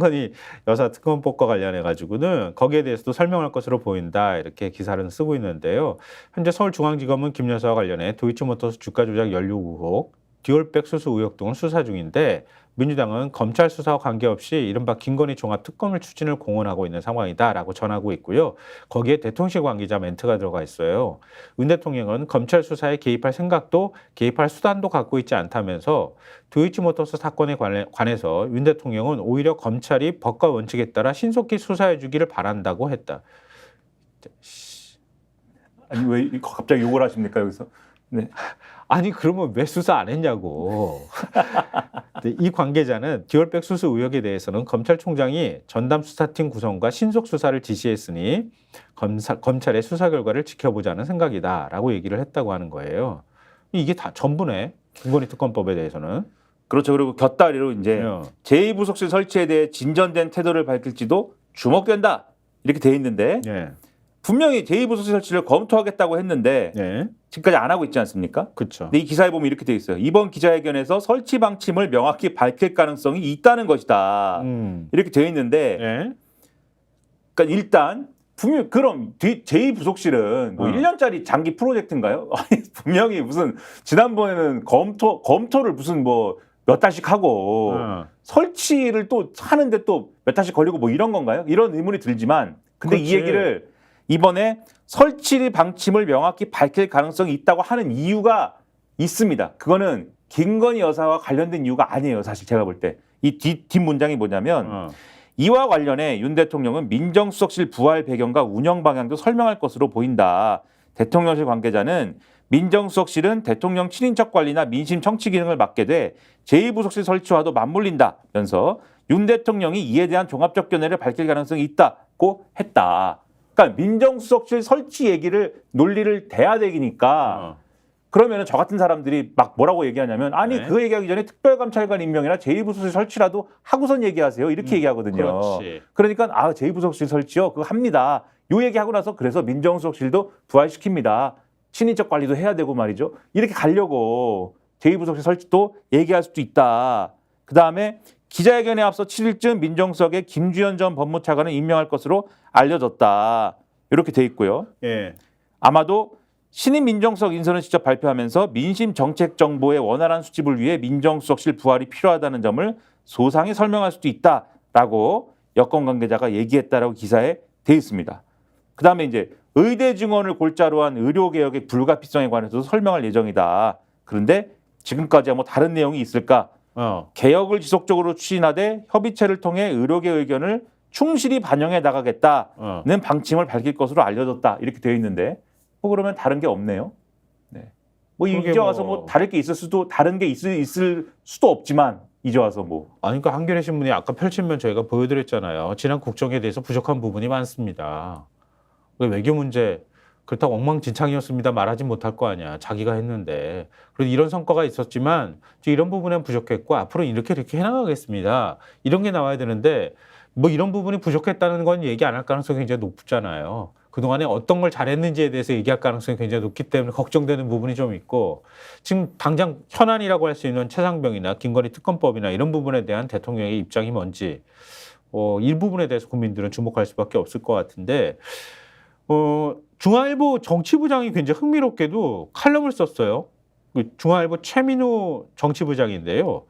건희 여사 특검법과 관련해 가지고는 거기에 대해서도 설명할 것으로 보인다 이렇게 기사를 쓰고 있는데요. 현재 서울중앙지검은 김 여사와 관련해 도이치모터스 주가 조작 연루 의혹, 듀얼백 수수 의혹 등을 수사 중인데 민주당은 검찰 수사와 관계없이 이른바 김건희 종합 특검을 추진을 공언하고 있는 상황이다라고 전하고 있고요. 거기에 대통령실 관계자 멘트가 들어가 있어요. 윤 대통령은 검찰 수사에 개입할 생각도 개입할 수단도 갖고 있지 않다면서 도이치모터스 사건에 관해- 관해서 윤 대통령은 오히려 검찰이 법과 원칙에 따라 신속히 수사해 주기를 바란다고 했다. 아니 왜 이- 갑자기 욕을 하십니까 여기서? 네. 아니 그러면 왜 수사 안 했냐고. 이 관계자는 듀얼백 수수 의혹에 대해서는 검찰총장이 전담 수사팀 구성과 신속 수사를 지시했으니 검사, 검찰의 수사 결과를 지켜보자는 생각이다라고 얘기를 했다고 하는 거예요. 이게 다 전부네. 김건희 특검법에 대해서는. 그렇죠. 그리고 곁다리로 이제 어. 제2부속실 설치에 대해 진전된 태도를 밝힐지도 주목된다 이렇게 돼 있는데 예. 분명히 제2부속실 설치를 검토하겠다고 했는데 예. 지금까지 안 하고 있지 않습니까? 그렇죠. 근데 이 기사에 보면 이렇게 돼 있어요. 이번 기자회견에서 설치 방침을 명확히 밝힐 가능성이 있다는 것이다. 음. 이렇게 돼 있는데 예. 그러니까 일단 분명 그럼 뒤 제2부속실은 뭐 어. 1년짜리 장기 프로젝트인가요? 아니 분명히 무슨 지난번에는 검토 검토를 무슨 뭐 몇 달씩 하고 어. 설치를 또 하는데 또 몇 달씩 걸리고 뭐 이런 건가요? 이런 의문이 들지만 근데 이 그렇지. 얘기를 이번에 설치 방침을 명확히 밝힐 가능성이 있다고 하는 이유가 있습니다. 그거는 김건희 여사와 관련된 이유가 아니에요. 사실 제가 볼 때이뒷 문장이 뭐냐면 어. 이와 관련해 윤 대통령은 민정수석실 부활 배경과 운영 방향도 설명할 것으로 보인다. 대통령실 관계자는 민정수석실은 대통령 친인척 관리나 민심 청취 기능을 맡게 돼 제2부속실 설치와도 맞물린다면서 윤 대통령이 이에 대한 종합적 견해를 밝힐 가능성이 있다고 했다. 그러니까 민정수석실 설치 얘기를 논리를 대야 되니까 어. 그러면은 저 같은 사람들이 막 뭐라고 얘기하냐면 아니 네. 그 얘기하기 전에 특별감찰관 임명이나 제2부속실 설치라도 하고선 얘기하세요 이렇게 얘기하거든요. 그렇지. 그러니까 아 제2부속실 설치요 그거 합니다. 요 얘기하고 나서 그래서 민정수석실도 부활시킵니다. 친인척 관리도 해야 되고 말이죠. 이렇게 가려고 제2부속실 설치도 얘기할 수도 있다. 그 다음에 기자회견에 앞서 7일쯤 민정수석에 김주현 전 법무차관을 임명할 것으로 알려졌다. 이렇게 돼 있고요. 예. 아마도 신임 민정수석 인선을 직접 발표하면서 민심 정책 정보의 원활한 수집을 위해 민정수석실 부활이 필요하다는 점을 소상히 설명할 수도 있다라고 여권 관계자가 얘기했다라고 기사에 돼 있습니다. 그다음에 이제 의대 증원을 골자로 한 의료 개혁의 불가피성에 관해서도 설명할 예정이다. 그런데 지금까지와 뭐 다른 내용이 있을까? 어. 개혁을 지속적으로 추진하되 협의체를 통해 의료계 의견을 충실히 반영해 나가겠다. 어. 는 방침을 밝힐 것으로 알려졌다 이렇게 되어 있는데 뭐 그러면 다른 게 없네요. 네. 뭐 이제 와서 뭐- 뭐 다를 게 있을 수도 다른 게 있을, 있을 수도 없지만 이제 와서 뭐 아니, 그러니까 한겨레 신문이 아까 펼치면 저희가 보여드렸잖아요. 지난 국정에 대해서 부족한 부분이 많습니다. 그 외교 문제 그렇다고 엉망진창이었습니다 말하지 못할 거 아니야. 자기가 했는데. 그래도 이런 성과가 있었지만 이런 부분은 부족했고 앞으로 이렇게 이렇게 해나가겠습니다. 이런 게 나와야 되는데 뭐 이런 부분이 부족했다는 건 얘기 안 할 가능성이 굉장히 높잖아요. 그동안에 어떤 걸 잘했는지에 대해서 얘기할 가능성이 굉장히 높기 때문에 걱정되는 부분이 좀 있고 지금 당장 현안이라고 할 수 있는 최상병이나 김건희 특검법이나 이런 부분에 대한 대통령의 입장이 뭔지 어, 이 부분에 대해서 국민들은 주목할 수밖에 없을 것 같은데 어, 중앙일보 정치부장이 굉장히 흥미롭게도 칼럼을 썼어요. 그 중앙일보 최민우 정치부장인데요.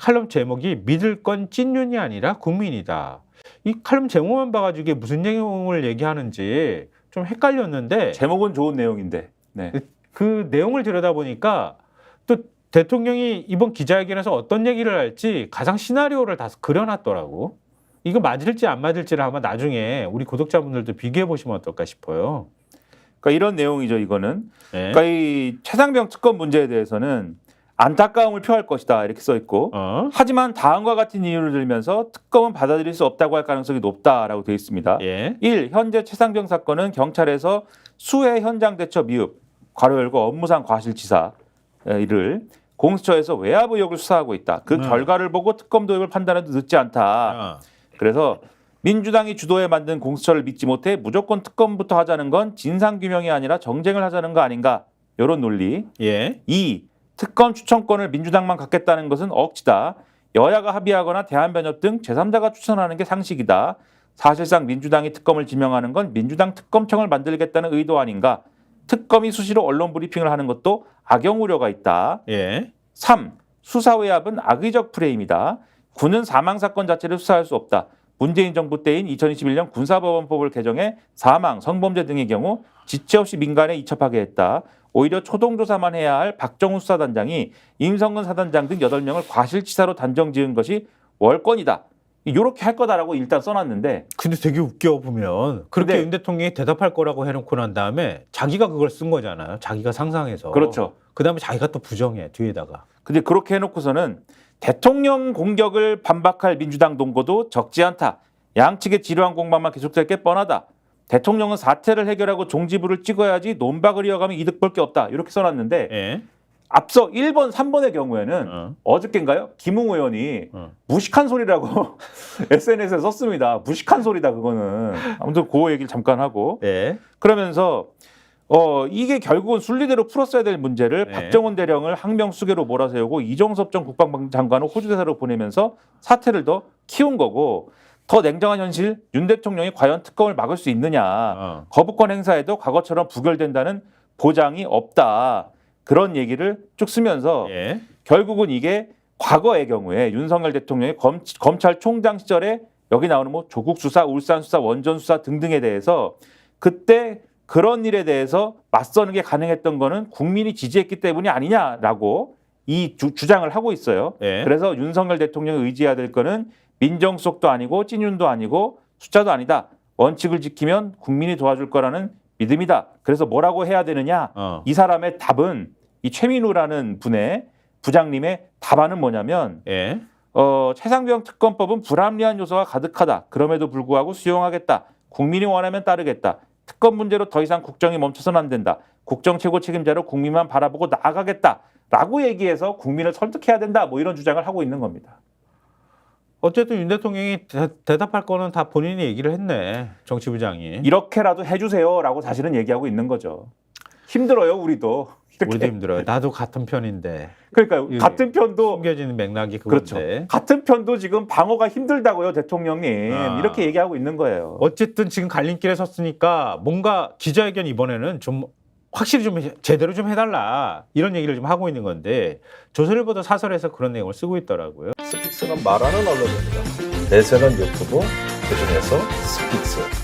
칼럼 제목이 믿을 건 찐윤이 아니라 국민이다. 이 칼럼 제목만 봐가지고 이게 무슨 내용을 얘기하는지 좀 헷갈렸는데 제목은 좋은 내용인데 네. 그 내용을 들여다보니까 또 대통령이 이번 기자회견에서 어떤 얘기를 할지 가상 시나리오를 다 그려놨더라고. 이거 맞을지 안 맞을지를 한번 나중에 우리 구독자분들도 비교해 보시면 어떨까 싶어요. 그러니까 이런 내용이죠 이거는 네. 그러니까 이 최상병 특검 문제에 대해서는 안타까움을 표할 것이다 이렇게 써 있고 어? 하지만 다음과 같은 이유를 들면서 특검은 받아들일 수 없다고 할 가능성이 높다라고 되어 있습니다. 예. 1. 현재 최상병 사건은 경찰에서 수해 현장 대처 미흡, 괄호 열고 업무상 과실치사를 공수처에서 외압 의혹을 수사하고 있다. 그 음. 결과를 보고 특검 도입을 판단해도 늦지 않다. 어. 그래서 민주당이 주도해 만든 공수처를 믿지 못해 무조건 특검부터 하자는 건 진상 규명이 아니라 정쟁을 하자는 거 아닌가? 이런 논리. 예. 2. 특검 추천권을 민주당만 갖겠다는 것은 억지다. 여야가 합의하거나 대한변협 등 제3자가 추천하는 게 상식이다. 사실상 민주당이 특검을 지명하는 건 민주당 특검청을 만들겠다는 의도 아닌가. 특검이 수시로 언론 브리핑을 하는 것도 악영 우려가 있다. 예. 3. 수사 외압은 악의적 프레임이다. 군은 사망 사건 자체를 수사할 수 없다. 문재인 정부 때인 2021년 군사법원법을 개정해 사망, 성범죄 등의 경우 지체 없이 민간에 이첩하게 했다. 오히려 초동 조사만 해야 할 박정훈 수사단장이 임성근 사단장 등 8명을 과실치사로 단정 지은 것이 월권이다. 이렇게 할 거다라고 일단 써놨는데 근데 되게 웃겨 보면 그렇게 근데- 윤 대통령이 대답할 거라고 해놓고 난 다음에 자기가 그걸 쓴 거잖아요. 자기가 상상해서. 그렇죠. 그 다음에 자기가 또 부정해 뒤에다가. 근데 그렇게 해놓고서는 대통령 공격을 반박할 민주당 동거도 적지 않다. 양측의 지루한 공방만 계속될 게 뻔하다. 대통령은 사태를 해결하고 종지부를 찍어야지 논박을 이어가면 이득 볼 게 없다. 이렇게 써놨는데 예. 앞서 1번, 3번의 경우에는 어. 어저께인가요? 김웅 의원이 어. 무식한 소리라고 SNS에 썼습니다. 무식한 소리다 그거는. 아무튼 그 얘기를 잠깐 하고 예. 그러면서 어 이게 결국은 순리대로 풀었어야 될 문제를 네. 박정원 대령을 항명 수계로 몰아세우고 이종섭 전 국방장관을 호주 대사로 보내면서 사태를 더 키운 거고 더 냉정한 현실 윤 대통령이 과연 특검을 막을 수 있느냐 어. 거부권 행사에도 과거처럼 부결된다는 보장이 없다 그런 얘기를 쭉 쓰면서 예. 결국은 이게 과거의 경우에 윤석열 대통령이 검, 검찰총장 시절에 여기 나오는 뭐 조국 수사, 울산 수사, 원전 수사 등등에 대해서 그때 그런 일에 대해서 맞서는 게 가능했던 거는 국민이 지지했기 때문이 아니냐라고 이 주, 주장을 하고 있어요. 예. 그래서 윤석열 대통령이 의지해야 될 거는 민정수석도 아니고 찐윤도 아니고 숫자도 아니다. 원칙을 지키면 국민이 도와줄 거라는 믿음이다. 그래서 뭐라고 해야 되느냐? 어. 이 사람의 답은 이 최민우라는 분의 부장님의 답안은 뭐냐면 예. 어, 최상병 특검법은 불합리한 요소가 가득하다. 그럼에도 불구하고 수용하겠다. 국민이 원하면 따르겠다. 특검 문제로 더 이상 국정이 멈춰서는 안 된다. 국정 최고 책임자로 국민만 바라보고 나아가겠다. 라고 얘기해서 국민을 설득해야 된다. 뭐 이런 주장을 하고 있는 겁니다. 어쨌든 윤 대통령이 대, 답할 거는 다 본인이 얘기를 했네. 정치부장이. 이렇게라도 해주세요라고 사실은 얘기하고 있는 거죠. 힘들어요, 우리도. 이렇게. 우리도 힘들어요. 나도 같은 편인데 그러니까 예. 같은 편도 숨겨지는 맥락이 그렇죠. 그건데. 같은 편도 지금 방어가 힘들다고요, 대통령님. 아. 이렇게 얘기하고 있는 거예요. 어쨌든 지금 갈림길에 섰으니까 뭔가 기자회견 이번에는 좀 확실히 좀 해- 제대로 좀 해달라 이런 얘기를 좀 하고 있는 건데 조선일보도 사설에서 그런 내용을 쓰고 있더라고요. 스픽스는 말하는 언론입니다. 대세는 유튜브, 그중에서 스픽스.